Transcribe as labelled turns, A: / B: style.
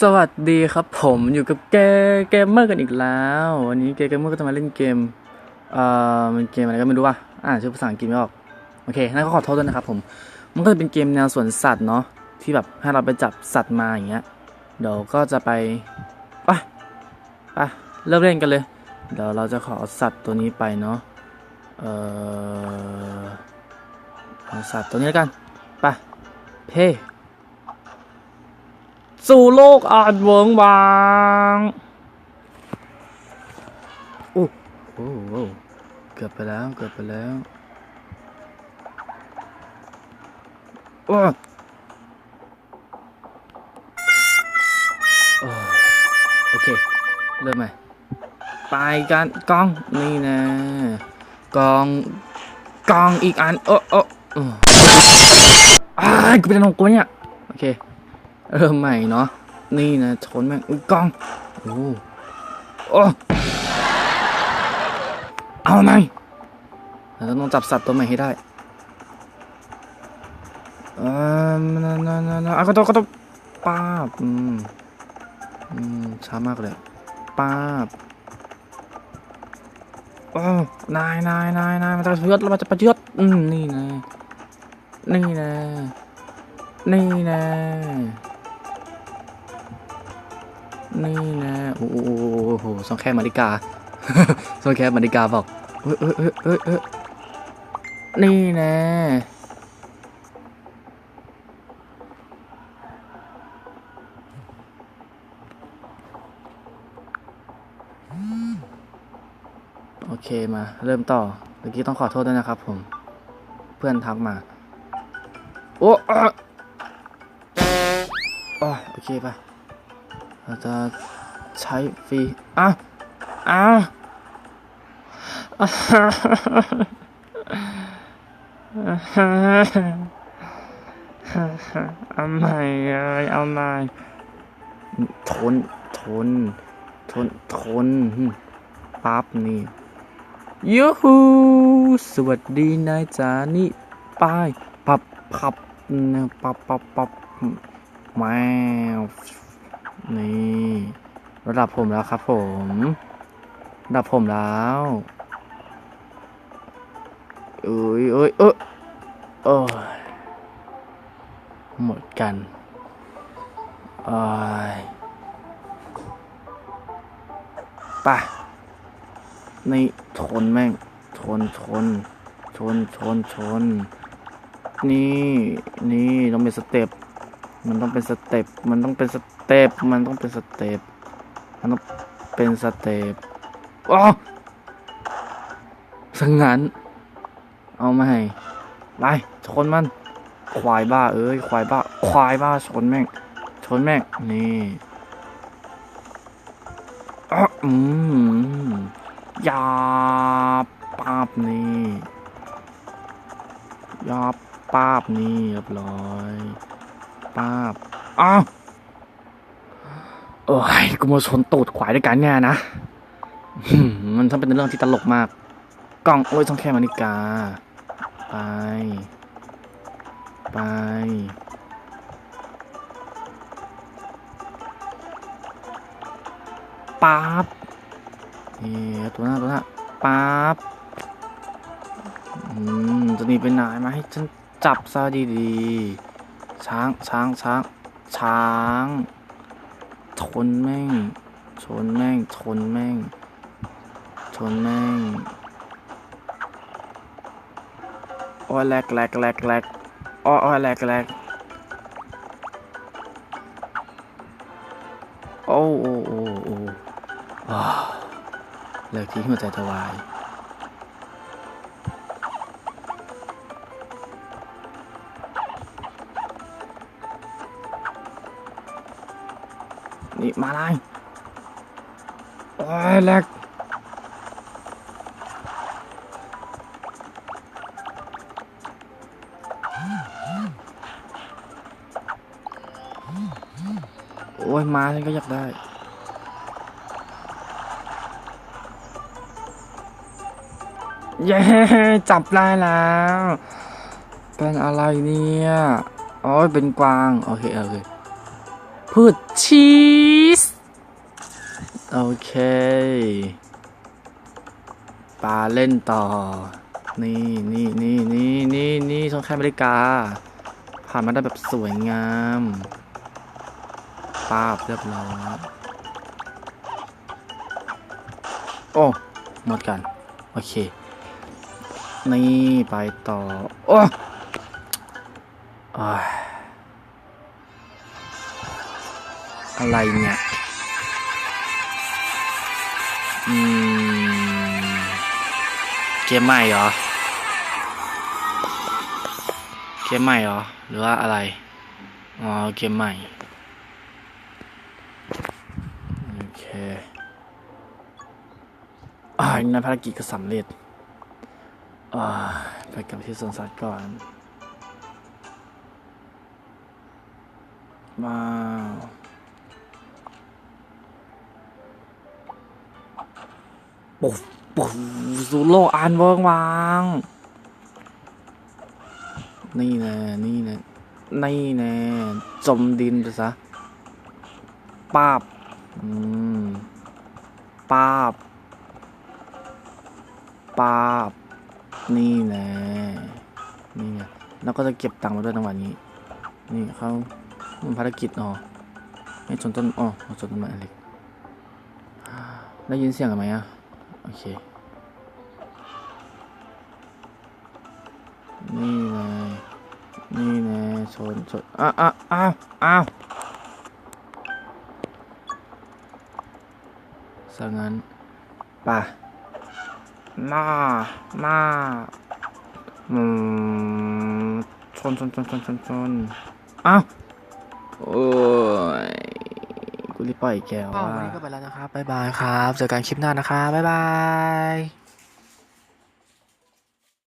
A: สวัสดีครับผมอยู่กับเกเกมเมอร์กันอีกแล้ววันนี้เกเกมเมอร์ก็จะมาเล่นเกมเอ่อมันเกมอะไรก็ไม่รู้ว่ะอ่านชื่อภาษาอังกฤษไม่ออกโอเคนั่นก็ขอโทษด้วยนะครับผมมันก็จะเป็นเกมแนวสวนสัตว์เนาะที่แบบให้เราไปจับสัตว์มาอย่างเงี้ยเดี๋ยวก็จะไปไปไปเริ่มเล่นกันเลยเดี๋ยวเราจะขอสัตว์ตัวนี้ไปเนาะเอ่อเอาสัตว์ตัวนี้แล้วกันไปเพ่ สู่โลกอาจเวิงวางโอ้โอ้เกือบไปแล้ว เกือบไปแล้วโอ้โอ้โอเค เริ่มไหมไปกันกล้อง นี่นะกล้องกล้องอีกอัน โอ้โอ้อ้ากูเป็นอะไรของกูเนี่ย โอเค เริ่มใหม่เนาะนี่นะชนแม่งอุ้ยกล้องโอ้โอ้เอาไหมเราต้องจับสัตว์ตัวใหม่ให้ได้เออนั่นนั่นนั่นอะก็ต้องก็ต้องป้าบอืมอืมช้ามากเลยป้าบโอ้นายนายนายนายมันจะประยศแล้วมันจะประยศอืมนี่นะนี่นะนี่นะ นี่นะโอ้โหโซองแค่มาริกาซองแค่มาริกาบอกเอ้ยเอ้ยเอ้ยเอ้ยเอ้ยนี่นะโอเคมา เริ่มต่อเมื่อกี้ต้องขอโทษด้วยนะครับผม เพื่อนทักมา โอ้อะอะโอเคปะ เราจะใช้ฟรีอะอะเอาใหม่เลยเอาใหม่ทน ทน ทน ทน ปั๊บนี่ยูฮูสวัสดีนายจ๋านี่ป้าย ปับปับนะปับปับปับแมว นี่ระดับผมแล้วครับผมระดับผมแล้วเอ้ยเอ้ยเอ้ยเอ้ยหมดกันเอ้ยไปนี่ชนแม่งชนชนชนชนชน นี่ นี่ ต้องเป็นสเต็ป มันต้องเป็นสเต็ป มันต้องเป็นส เต็ปมันต้องเป็นสเต็ปมันต้องเป็นสเต็ปอ๋อสังงันเอามาให้ไปชนมัน ควายบ้าเอ้ย ควายบ้า ควายบ้าชนแม่ง ชนแม่ง นี่อ๋ออืมยาปาบนี่ยาปาบนี่เรียบร้อยป้าบอ้าว โอ้ยกูมาชนตูดขวายด้วยกันเนี่ยนะหืมมันช่างเป็นเรื่องที่ตลกมาก กล้องโอ้ยต้องแค่มานิกา ไป ไป ป๊าบนี่ตัวหน้าตัวหน้า ป๊าบอืมจะหนีไปไหนมาให้ฉันจับซะดีๆ ช้างช้างช้างช้าง ชนแม่ง ชนแม่ง ชนแม่ง ชนแม่ง โอ้ยแหลกแหลกแหลกแหลกโอ้ยโอ้แหลกแหลกโอ้โอ้โอ้โอ้อ้าเลิกทิ้งหัวใจจะวาย นี่มาเลยโอ้ยแหลกโอ้ยมาฉันก็อยากได้เย้จับได้แล้ว เป็นอะไรเนี่ย โอ้ยเป็นกวาง โอเค โอเค พืชชีสโอเค ปลาเล่นต่อ นี่นี่นี่นี่นี่นี่ช่องแคบอเมริกา ผ่านมาได้แบบสวยงามปาบเรียบร้อยโอ้ หมดกัน โอเค นี่ ไปต่อ โอ้ย อะไรเนี่ยอืมเกมใหม่เหรอ เกมใหม่เหรอ หรือว่าอะไร อ๋อ เกมใหม่ โอเคอ่าในภารกิจก็สำเร็จอ่าไปกับที่สวนสัตว์ก่อนว้า ปุ๊บปุ๊บซูโลอ่านเวิงวางนี่แน่นี่แน่นี่แน่จมดินไปซะป้าบอืมป้าบป้าบนี่แน่นี่ไงแล้วก็จะเก็บตังค์มาด้วยจังหวะนี้ นี่เขามันภารกิจอ๋อไม่ชนต้นอ๋อชนต้นไม้อันเล็กได้ยินเสียงกันไหมอะ โอเค นี่ไงนี่ไงชนชนอ้าวอ้าวอ้าวอ้าวซะงั้นไป่ะมามาอืมชนชนชนชนชนชนอ้าวโอ้ย กูรีบปล่อยแกว่า
B: วันนี้ก็ไปแล้วนะครับบ๊ายบายครับเจอกันคลิปหน้านะครับบ๊ายบาย